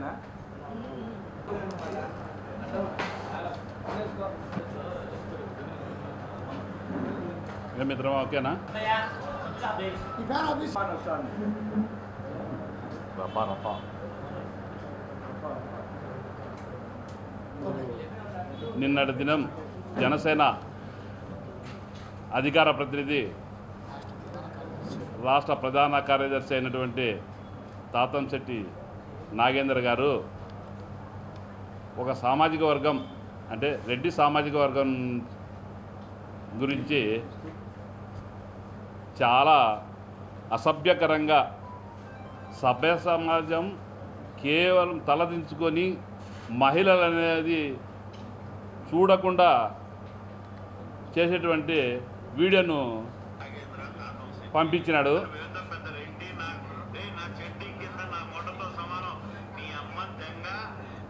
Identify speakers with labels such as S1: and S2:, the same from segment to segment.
S1: అంతేనా
S2: ఏం మిత్రమా ఓకేనా? నిన్నటి దినం జనసేన అధికార ప్రతినిధి రాష్ట్ర ప్రధాన కార్యదర్శి అయినటువంటి తాతంశెట్టి నాగేందర్ గారు ఒక సామాజిక వర్గం అంటే రెడ్డి సామాజిక వర్గం గురించి చాలా అసభ్యకరంగా సభ్య సమాజం కేవలం తలదించుకొని మహిళలు అనేది చూడకుండా చేసేటువంటి వీడియోను పంపించినాడు
S3: వేద పెద్ద రెడ్డి నా రే నా చెడ్డి కింద నా మొట్టతో సమానం నీ అమ్మ దెంగ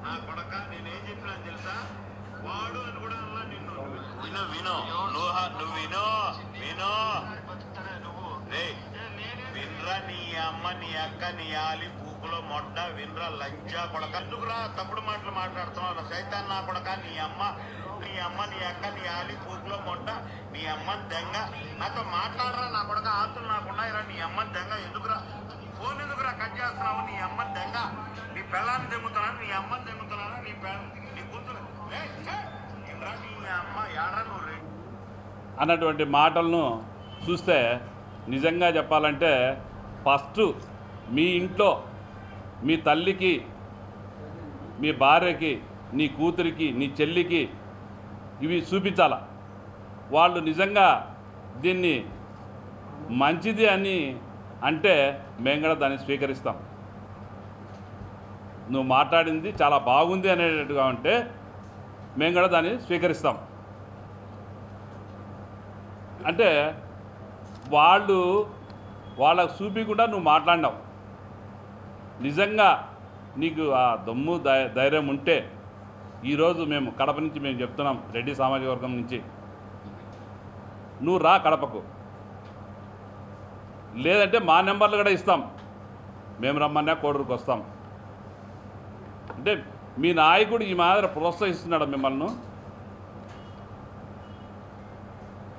S3: నా కొడక నేనేం చెప్పినా తెలుసా వాడు అని కూడా అన్నా నిన్ను విను విను నువ్వు నువ్వు విను విను వినరా నీ అమ్మ నీ అక్క నీ ఆలి పూకులో మొట్ట వినరా లంచా కొడక ఎందుకురా తప్పుడు మాటలు మాట్లాడుతున్నావు సైతాన్ నా కొడక నీ అమ్మ నీ అమ్మ నీ అక్క నీ ఆలి పూకులో మొట్ట నీ అమ్మ దెంగ నాతో మాట్లాడరా నా కొడక ఆతులు నాకున్నాయిరా నీ అమ్మ దెంగ ఎందుకురా ఫోన్ ఎందుకురా కట్ చేస్తున్నావు నీ అమ్మ దెంగ నీ పెళ్ళాన్ని దెంగుతున్నా నీ అమ్మ దెంగుతున్నా నీ పెళ్ళ
S2: అన్నటువంటి మాటలను చూస్తే నిజంగా చెప్పాలంటే ఫస్ట్ మీ ఇంట్లో మీ తల్లికి మీ భార్యకి నీ కూతురికి నీ చెల్లికి ఇవి చూపించాల? వాళ్ళు నిజంగా దీన్ని మంచిది అని అంటే మేము కూడా దాన్ని స్వీకరిస్తాం. నువ్వు మాట్లాడింది చాలా బాగుంది అనేటట్టుగా ఉంటే మేము కూడా దాన్ని స్వీకరిస్తాం. అంటే వాళ్ళు వాళ్ళకు చూపించకుండా నువ్వు మాట్లాడినావు. నిజంగా నీకు ఆ దమ్ము ధైర్యం ఉంటే ఈరోజు మేము కడప నుంచి మేము చెప్తున్నాం రెడ్డి సామాజిక వర్గం నుంచి. నువ్వు రా కడపకు. లేదంటే మా నెంబర్లు కూడా ఇస్తాం. మేము రమ్మన్నా కోడూరుకు వస్తాం అంటే మీ నాయకుడు ఈ మాదిరి ప్రోత్సహిస్తున్నాడు మిమ్మల్ని.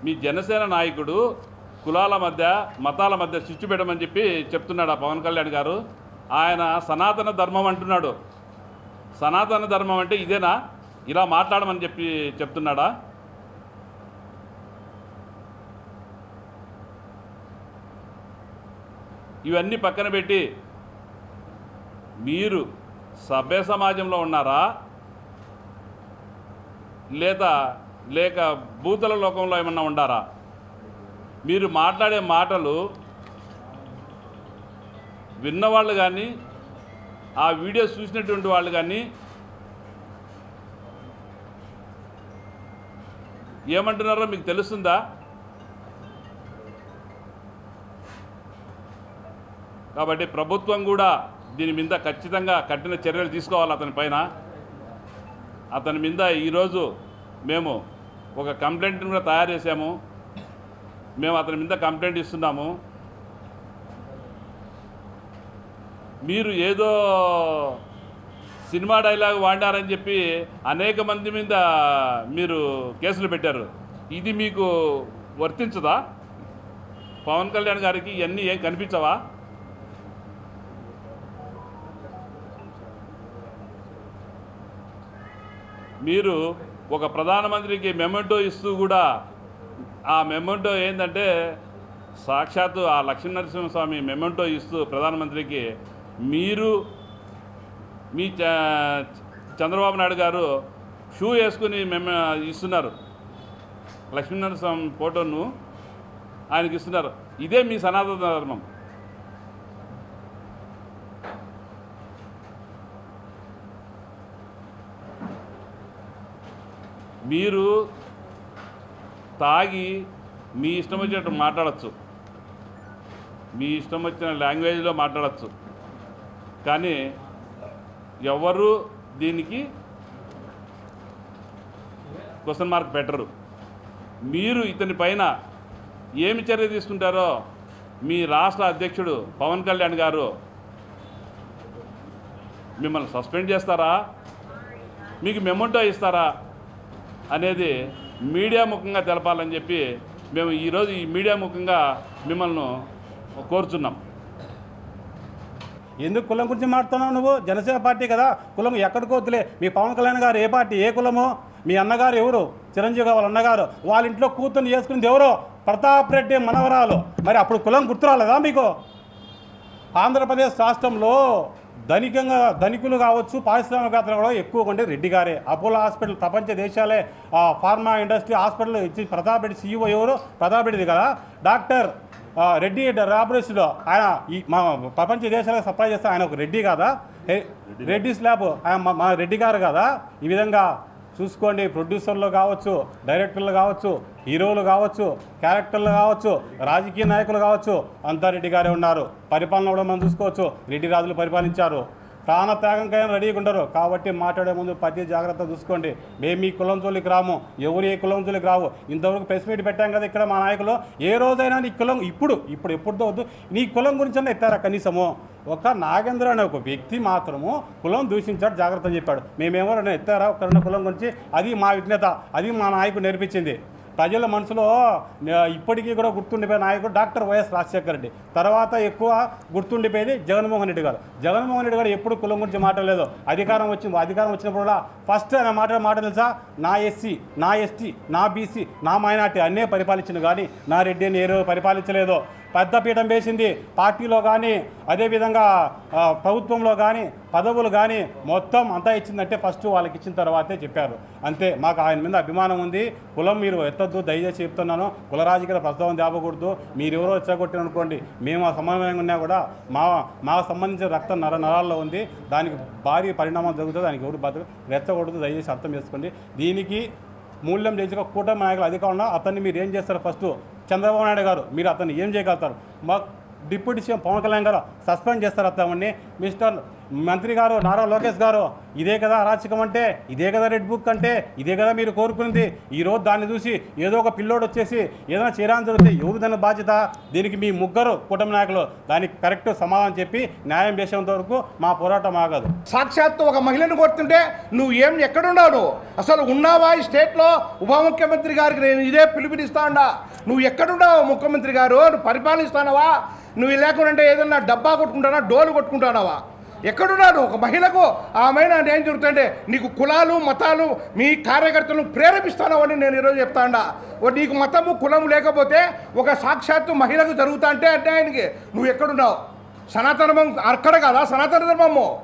S2: మీ జనసేన నాయకుడు కులాల మధ్య మతాల మధ్య చిచ్చు పెట్టమని చెప్పి చెప్తున్నాడు ఆ పవన్ కళ్యాణ్ గారు. ఆయన సనాతన ధర్మం అంటున్నాడు. సనాతన ధర్మం అంటే ఇదేనా? ఇలా మాట్లాడమని చెప్పి చెప్తున్నాడా? ఇవన్నీ పక్కన పెట్టి మీరు సభ్య సమాజంలో ఉన్నారా? లేదా లేక భూతల లోకంలో ఏమన్నా ఉండారా? మీరు మాట్లాడే మాటలు విన్నవాళ్ళు కానీ ఆ వీడియో చూసినటువంటి వాళ్ళు కానీ ఏమంటున్నారో మీకు తెలుస్తుందా? కాబట్టి ప్రభుత్వం కూడా దీని మీద ఖచ్చితంగా కఠిన చర్యలు తీసుకోవాలి అతని పైన. అతని మీద ఈరోజు మేము ఒక కంప్లైంట్ని కూడా తయారు చేసాము మేము అతని మీద కంప్లైంట్ ఇస్తున్నాము. మీరు ఏదో సినిమా డైలాగ్ వాడారని చెప్పి అనేక మంది మీద మీరు కేసులు పెట్టారు. ఇది మీకు వర్తించదా? పవన్ కళ్యాణ్ గారికి ఇవన్నీ ఏం కనిపించవా? మీరు ఒక ప్రధానమంత్రికి మెమెంటో ఇస్తూ కూడా ఆ మెమెంటో ఏంటంటే సాక్షాత్తు ఆ లక్ష్మీనరసింహస్వామి మెమెంటో ఇస్తూ ప్రధానమంత్రికి మీరు మీ చ- చంద్రబాబు నాయుడు గారు షూ వేసుకుని మెమ ఇస్తున్నారు. లక్ష్మీనరసింహ ఫోటోను ఆయనకి ఇస్తున్నారు ఇదే మీ సనాతన ధర్మం. మీరు తాగి మీ ఇష్టం వచ్చినట్టు మాట్లాడచ్చు. మీ ఇష్టం వచ్చిన లాంగ్వేజ్లో మాట్లాడచ్చు. కానీ ఎవరు దీనికి క్వశ్చన్ మార్క్ పెట్టరు. మీరు ఇతని పైన ఏమి చర్య తీసుకుంటారో మీ రాష్ట్ర అధ్యక్షుడు పవన్ కళ్యాణ్ గారు మిమ్మల్ని సస్పెండ్ చేస్తారా? మీకు మెమోటో ఇస్తారా? అనేది మీడియా ముఖంగా తెలపాలని చెప్పి మేము ఈరోజు ఈ మీడియా ముఖంగా మిమ్మల్ని కోరుచున్నాం.
S1: ఎందుకు కులం గురించి మాట్లాడుతున్నావు నువ్వు? జనసేన పార్టీ కదా. కులం ఎక్కడికి వద్దులే. మీ పవన్ కళ్యాణ్ గారు ఏ పార్టీ? ఏ కులము? మీ అన్నగారు ఎవరు? చిరంజీవి గారు వాళ్ళ అన్నగారు. వాళ్ళ ఇంట్లో కూతుర్ని చేసుకునేది ఎవరో? ప్రతాప్ రెడ్డి మనవరాలు. మరి అప్పుడు కులం గుర్తురాలేదా మీకు? ఆంధ్రప్రదేశ్ రాష్ట్రంలో ధనికంగా ధనికులు కావచ్చు పారిశ్రామికవేత్తలు కూడా ఎక్కువ ఉండే రెడ్డి గారే. అపోలో హాస్పిటల్ ప్రపంచ దేశాలే ఫార్మా ఇండస్ట్రీ హాస్పిటల్ ఇచ్చి ప్రతాప్ రెడ్డి సీఈఓ ఎవరు? ప్రతాప్ రెడ్డిది కదా. డాక్టర్ రెడ్డి రాబరేస్లో ఆయన ఈ మా ప్రపంచ దేశాలకు సప్లై చేస్తే ఆయన ఒక రెడ్డి కాదా? రెడ్డి స్లాబ్ ఆయన మా- మా రెడ్డి గారు కదా? ఈ విధంగా చూసుకోండి ప్రొడ్యూసర్లు కావచ్చు డైరెక్టర్లు కావచ్చు హీరోలు కావచ్చు క్యారెక్టర్లు కావచ్చు రాజకీయ నాయకులు కావచ్చు అంతా రెడ్డి గారే ఉన్నారు. పరిపాలన కూడా మనం చూసుకోవచ్చు. రెడ్డి రాజులు పరిపాలించారు. ప్రాణత్యాగంకైనా రెడీగా ఉండరు. కాబట్టి మాట్లాడే ముందు ప్రతి జాగ్రత్త చూసుకోండి. మేము మీ కులం జోలికి రాము. ఎవరు ఏ కులం జోలికి రావు? ఇంతవరకు ప్రెస్ మీట్ పెట్టాం కదా ఇక్కడ మా నాయకులు. ఏ రోజైనా నీ కులం ఇప్పుడు ఇప్పుడు ఎప్పుడుతో వద్దు. నీ కులం గురించి ఎత్తారా కనీసము? ఒక నాగేంద్ర అనే ఒక వ్యక్తి మాత్రము కులం దూషించాడు జాగ్రత్త అని చెప్పాడు. మేమేమో ఎత్తారా? ఒకరిన కులం గురించి. అది మా విజ్ఞత. అది మా నాయకుడు నేర్పించింది. ప్రజల మనసులో ఇప్పటికీ కూడా గుర్తుండిపోయే నాయకుడు డాక్టర్ వైఎస్ రాజశేఖర రెడ్డి. తర్వాత ఎక్కువ గుర్తుండిపోయేది జగన్మోహన్ రెడ్డి గారు. జగన్మోహన్ రెడ్డి గారు ఎప్పుడు కులం గురించి మాట్లాడలేదు. అధికారం వచ్చింది. అధికారం వచ్చినప్పుడు కూడా ఫస్ట్ ఆయన మాట మాట తెలుసా? నా ఎస్సీ నా ఎస్టీ నా బీసీ నా మైనార్టీ అన్నే పరిపాలించింది కానీ నా రెడ్డి అని పరిపాలించలేదు. పెద్ద పీఠం వేసింది. పార్టీలో కానీ అదేవిధంగా ప్రభుత్వంలో కానీ పదవులు కానీ మొత్తం అంతా ఇచ్చిందంటే ఫస్ట్ వాళ్ళకి ఇచ్చిన తర్వాతే చెప్పారు. అంతే మాకు ఆయన మీద అభిమానం ఉంది. కులం మీరు ఎత్తద్దు దయచేసి చెప్తున్నాను. కుల రాజకీయ ప్రస్తావన తేపకూడదు మీరు ఎవరో వచ్చాకొట్టిన అనుకోండి మేము ఆ సమన్వయంగా ఉన్నా కూడా మా మాకు సంబంధించిన రక్తం నర నరాల్లో ఉంది. దానికి భారీ పరిణామం జరుగుతుంది. దానికి ఎవరు బతక రెచ్చకూడదు దయచేసి అర్థం చేసుకోండి. దీనికి మూల్యం చేసిన కూటమి నాయకులు అధికారంలో అతన్ని మీరు ఏం చేస్తారు ఫస్ట్? చంద్రబాబు నాయుడు గారు మీరు అతన్ని ఏం చేయగలుగుతారు? మా డిప్యూటీ సీఎం పవన్ కళ్యాణ్ గారు సస్పెండ్ చేస్తారు అతన్ని మిస్టర్ మంత్రి గారు నారా లోకేష్ గారు ఇదే కదా అరాచకం అంటే ఇదే కదా రెడ్ బుక్ అంటే ఇదే కదా మీరు కోరుకునేది ఈరోజు దాన్ని చూసి ఏదో ఒక పిల్లోడు వచ్చేసి ఏదైనా చేయడానికి జరిగితే ఎవరు దాని బాధ్యత? దీనికి మీ ముగ్గురు కూటమి నాయకులు దానికి కరెక్ట్ సమాధానం చెప్పి న్యాయం చేసేంత వరకు మా పోరాటం ఆగదు.
S4: సాక్షాత్తు ఒక మహిళను కోరుతుంటే నువ్వు ఏం ఎక్కడున్నావు అసలు ఉన్నావా ఈ స్టేట్లో ఉప ముఖ్యమంత్రి గారికి నేను ఇదే పిలుపునిస్తా ఉండా నువ్వు ఎక్కడున్నావు ముఖ్యమంత్రి గారు? నువ్వు పరిపాలిస్తానవా? నువ్వు లేకుండా ఏదన్నా డబ్బా కొట్టుకుంటానా? డోలు కొట్టుకుంటానావా? ఎక్కడున్నాడు? ఒక మహిళకు ఆమె న్యాయం జరుగుతుంటే నీకు కులాలు మతాలు మీ కార్యకర్తలను ప్రేరేపిస్తాను అని నేను ఈరోజు చెప్తాడా నీకు మతము కులము లేకపోతే ఒక సాక్షాత్తు మహిళకు జరుగుతా అంటే అంటే ఆయనకి నువ్వు ఎక్కడున్నావు? సనాతన ధర్మం అక్కడ కదా? సనాతన ధర్మము?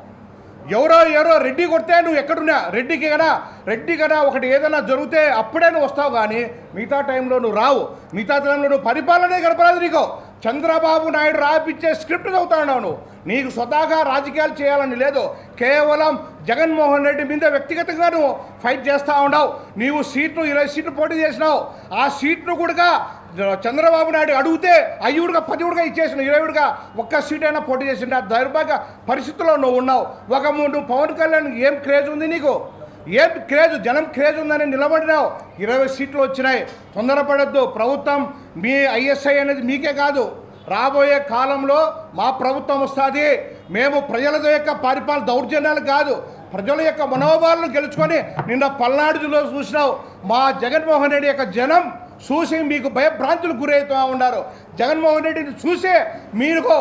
S4: ఎవరో ఎవరో రెడ్డి కొడితే నువ్వు ఎక్కడున్నా? రెడ్డికి కదా రెడ్డి కదా ఒకటి ఏదైనా జరిగితే అప్పుడే నువ్వు వస్తావు కానీ మిగతా టైంలో నువ్వు రావు. మిగతా టైంలో నువ్వు పరిపాలనే గడపరాదు నీకు. చంద్రబాబు నాయుడు రాపిచ్చే స్క్రిప్ట్ చదువుతా ఉన్నావు నువ్వు. నీకు స్వతహాగా రాజకీయాలు చేయాలని లేదు. కేవలం జగన్మోహన్ రెడ్డి మీద వ్యక్తిగతంగా నువ్వు ఫైట్ చేస్తూ ఉన్నావు నీవు సీట్లు ఇరవై సీట్లు పోటీ చేసినావు. ఆ సీట్లు కూడా చంద్రబాబు నాయుడు అడిగితే అయ్యుడిగా పదివుడుగా ఇచ్చేసిన ఇరవైడుగా ఒక్క సీట్ అయినా పోటీ చేసిండే. ఆ దౌర్భాగ్య పరిస్థితుల్లో నువ్వు ఉన్నావు. ఒక నువ్వు పవన్ కళ్యాణ్ ఏం క్రేజ్ ఉంది నీకు? ఏం క్రేజ్ జనం క్రేజ్ ఉందని నిలబడినావు. ఇరవై సీట్లు వచ్చినాయి. తొందరపడద్దు. ప్రభుత్వం మీ ఐఎస్ఐ అనేది మీకే కాదు. రాబోయే కాలంలో మా ప్రభుత్వం వస్తుంది. మేము ప్రజల యొక్క పరిపాలన దౌర్జన్యాలు కాదు ప్రజల యొక్క మనోభావాలను గెలుచుకొని నిన్న పల్నాడు జిల్లా చూసినావు. మా జగన్మోహన్ రెడ్డి యొక్క జనం చూసి మీకు భయభ్రాంతులు గురవుతూ ఉన్నారు. జగన్మోహన్ రెడ్డిని చూసే మీకు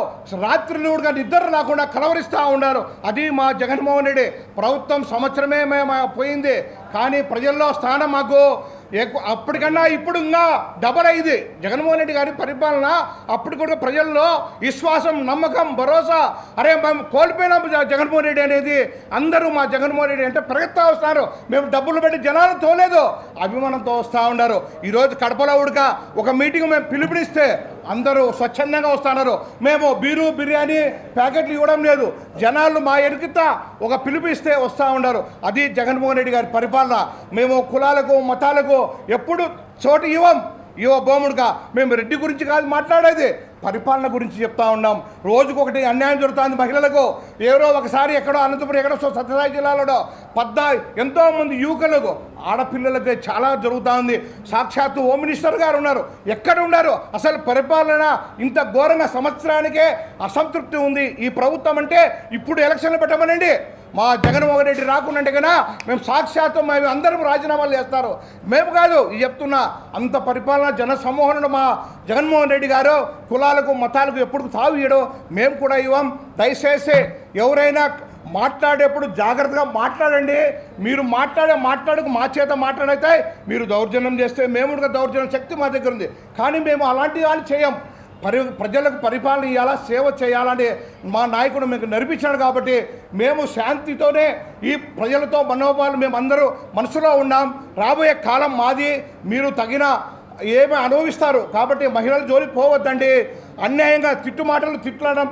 S4: రాత్రి కూడా నిద్ర రాకుండా కలవరిస్తూ ఉన్నారు. అది మా జగన్మోహన్ రెడ్డి ప్రభుత్వం సంవత్సరమే మేము పోయింది. కానీ ప్రజల్లో స్థానం మాకు ఎక్కువ అప్పటికన్నా ఇప్పుడు ఇంకా డబల్ అయింది జగన్మోహన్ రెడ్డి గారి పరిపాలన అప్పుడు కూడా ప్రజల్లో విశ్వాసం నమ్మకం భరోసా. అరే మేము కోల్పోయినాం జగన్మోహన్ రెడ్డి అనేది. అందరూ మా జగన్మోహన్ రెడ్డి అంటే పరిగెత్తా వస్తారు. మేము డబ్బులు పెట్టి జనాలు తోలేదు. అభిమానంతో వస్తూ ఉన్నారు. ఈరోజు కడపలో ఉడక ఒక మీటింగ్ మేము పిలుపునిస్తే అందరూ స్వచ్ఛందంగా వస్తున్నారు. మేము బీరు బిర్యానీ ప్యాకెట్లు ఇవ్వడం లేదు. జనాలు మా ఎరుకిత ఒక పిలుపు ఇస్తే వస్తూ ఉన్నారు. అది జగన్మోహన్ రెడ్డి గారి పరిపాలన. మేము కులాలకు మతాలకు ఎప్పుడు చోటు ఇవ్వం. యువ బోముడుగా మేము రెడ్డి గురించి కాదు మాట్లాడేది. పరిపాలన గురించి చెప్తా ఉన్నాం. రోజుకొకటి అన్యాయం జరుగుతుంది మహిళలకు. ఎవరో ఒకసారి ఎక్కడో అనంతపురం ఎక్కడో సో సత్యసాయి జిల్లాలో పద్దా ఎంతోమంది యువకులకు ఆడపిల్లలకి చాలా జరుగుతూ ఉంది సాక్షాత్తు హోమ్ మినిస్టర్ గారు ఉన్నారు. ఎక్కడ ఉన్నారు? అసలు పరిపాలన ఇంత ఘోరంగా సంవత్సరానికే అసంతృప్తి ఉంది. ఈ ప్రభుత్వం అంటే ఇప్పుడు ఎలక్షన్లు పెట్టమనండి. మా జగన్మోహన్ రెడ్డి రాకుండా కదా మేము సాక్షాత్తు మేము అందరం రాజీనామాలు చేస్తారు. మేము కాదు చెప్తున్నా. అంత పరిపాలన జన సమూహంలో మా జగన్మోహన్ రెడ్డి గారు కులాలకు మతాలకు ఎప్పుడు తావు ఇవ్వడం మేము కూడా ఇవ్వం. దయచేసి ఎవరైనా మాట్లాడేప్పుడు జాగ్రత్తగా మాట్లాడండి. మీరు మాట్లాడే మాట్లాడకు మా చేత మాట్లాడైతే మీరు దౌర్జన్యం చేస్తే మేము కూడా దౌర్జన్యం శక్తి మా దగ్గర ఉంది. కానీ మేము అలాంటి వాళ్ళు చేయం. పరి ప్రజలకు పరిపాలన ఇవ్వాలా సేవ చేయాలని మా నాయకుడు మీకు నడిపించాడు కాబట్టి మేము శాంతితోనే ఈ ప్రజలతో మనోభావాలు మేము అందరూ మనసులో ఉన్నాం. రాబోయే కాలం మాది. మీరు తగిన ఏమి అనుభవిస్తారు. కాబట్టి మహిళలు జోలికి పోవద్దండి. అన్యాయంగా తిట్టుమాటలు తిట్టడం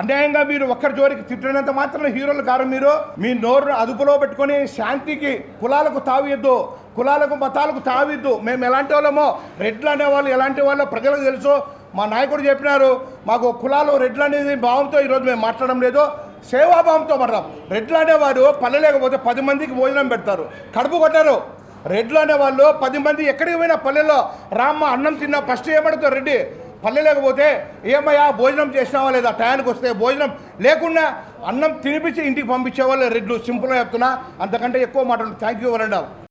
S4: అన్యాయంగా మీరు ఒక్కరి జోరికి తిట్టినంత మాత్రం హీరోలు కారు మీరు. మీ నోరును అదుపులో పెట్టుకొని శాంతికి కులాలకు తావియద్దు కులాలకు మతాలకు తావిద్దు మేము ఎలాంటి వాళ్ళమో రెడ్లు అనేవాళ్ళు ఎలాంటి వాళ్ళో ప్రజలకు తెలుసు. మా నాయకుడు చెప్పినారు మాకు కులాలు రెడ్లు అనేది భావంతో ఈరోజు మేము మాట్లాడడం లేదు. సేవాభావంతో మాట్లాడడం రెడ్లు అనేవారు పల్లెలేకపోతే పది మందికి భోజనం పెడతారు. కడుపు కొట్టారు. రెడ్లు అనేవాళ్ళు పది మంది ఎక్కడికి పోయినా పల్లెల్లో రామ్మ అన్నం తిన్నా ఫస్ట్ ఏమడతారు రెడ్డి? పల్లె లేకపోతే ఏమయ్యా భోజనం చేసినావా లేదా? టయానికి వస్తే భోజనం లేకుండా అన్నం తినిపించి ఇంటికి పంపించేవాళ్ళు రెడ్లు. సింపుల్గా చెప్తున్నా. అంతకంటే ఎక్కువ మాట్లాడు థ్యాంక్ యూ వరండావు.